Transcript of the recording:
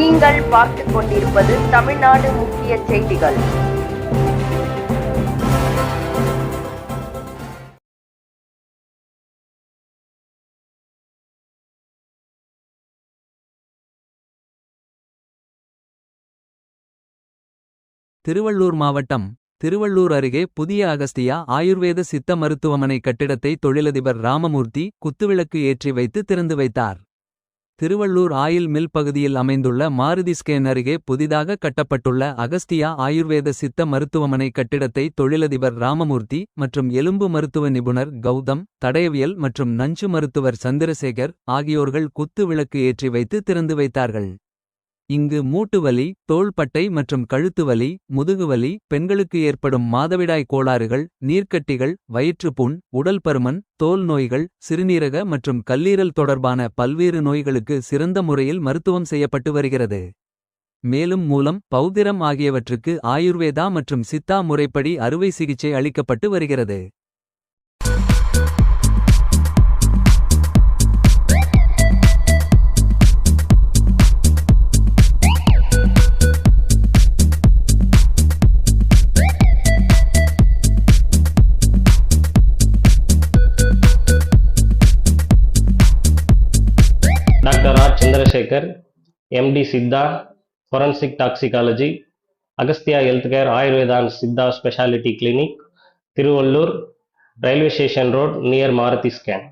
நீங்கள் பார்த்து கொண்டிருப்பது தமிழ்நாடு முக்கிய செய்திகள். திருவள்ளூர் மாவட்டம் திருவள்ளூர் அருகே புதிய அகஸ்தியா ஆயுர்வேத சித்த மருத்துவமனை கட்டிடத்தை தொழிலதிபர் ராமமூர்த்தி குத்துவிளக்கு ஏற்றி வைத்து திறந்து வைத்தார். திருவள்ளூர் ஆயில் மில் பகுதியில் அமைந்துள்ள மாருதி ஸ்கேன் அருகே புதிதாக கட்டப்பட்டுள்ள அகஸ்தியா ஆயுர்வேத சித்த மருத்துவமனை கட்டிடத்தை தொழிலதிபர் ராமமூர்த்தி மற்றும் எலும்பு மருத்துவ நிபுணர் கௌதம் தடயவியல் மற்றும் நஞ்சு மருத்துவர் சந்திரசேகர் ஆகியோர்கள் குத்து விளக்கு ஏற்றி வைத்து திறந்து வைத்தார்கள். இங்கு மூட்டுவலி தோள்பட்டை மற்றும் கழுத்துவலி முதுகுவலி பெண்களுக்கு ஏற்படும் மாதவிடாய் கோளாறுகள் நீர்க்கட்டிகள் வயிற்றுப்புண் உடல் பருமன் தோல் நோய்கள் சிறுநீரக மற்றும் கல்லீரல் தொடர்பான பல்வேறு நோய்களுக்கு சிறந்த முறையில் மருத்துவம் செய்யப்பட்டு வருகிறது. மேலும் மூலம் பௌத்திரம் ஆகியவற்றுக்கு ஆயுர்வேதா மற்றும் சித்தா முறைப்படி அறுவை சிகிச்சை அளிக்கப்பட்டு வருகிறது. Chandrasekar MD Siddha forensic toxicology Agasthiya health care Ayurveda and Siddha speciality clinic Tiruvallur railway station road near Maruti scan